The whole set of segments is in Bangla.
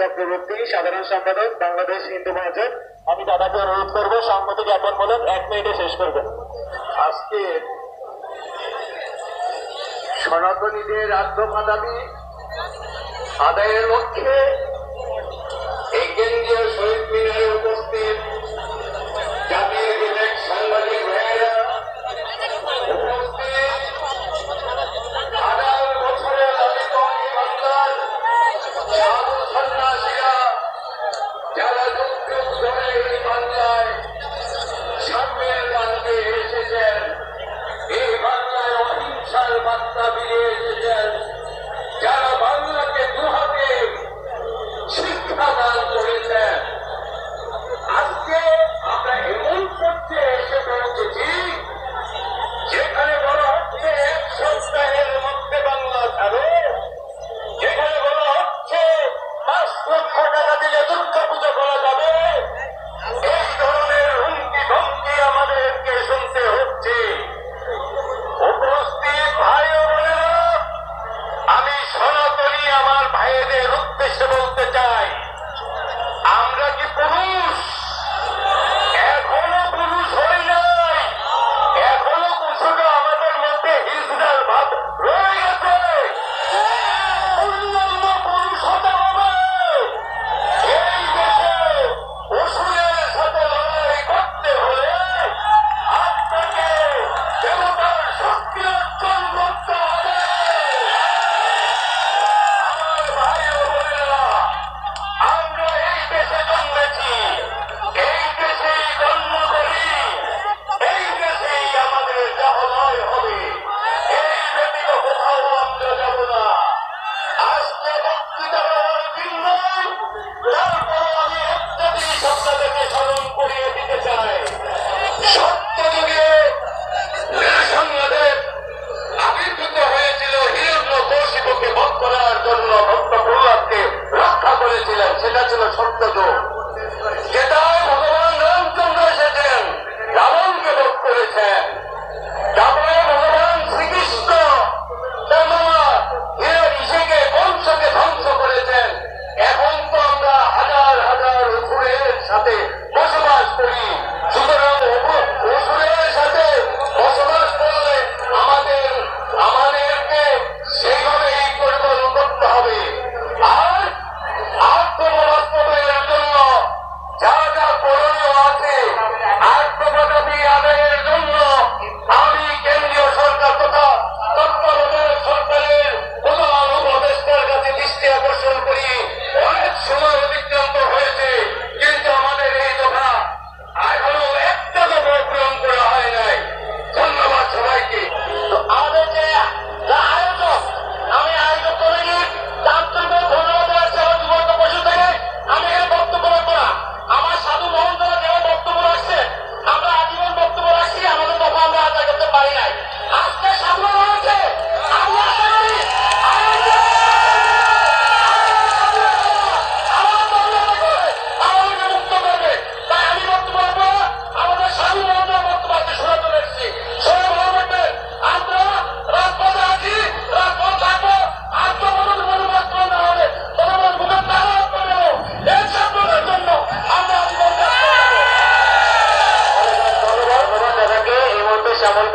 চক্রবর্তী সাধারণ সম্পাদক, বাংলাদেশ হিন্দু মহাজোট। আমি দাদাকে অনুরোধ করব সম্মতি জ্ঞাপন বলেন, এক মিনিটে শেষ করবেন আজকে সনাতনীদের আত্মপাদাবি আদায়ের লক্ষ্যে এই কেন্দ্রীয় শহীদ মিনারের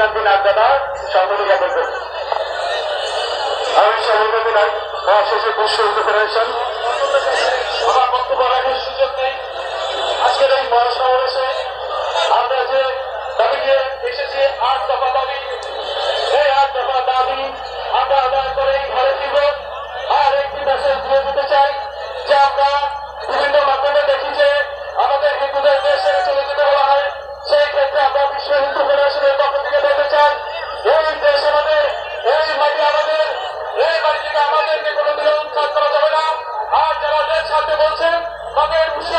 শামীমুদ্দিন আড্ডাদা সম্মানিত করবেন আমি শামীমুদ্দিন মহাশেষে বিশ্ব হিন্দু ফেডারেশন। আমার বক্তব্য রাখার সুযোগ নেই। আজকের এই মহাসমাবেশে আমরা যে দাবি নিয়ে এসেছি, আট দফা দাবি। এই আট দফা দাবি আমরা Poderoso.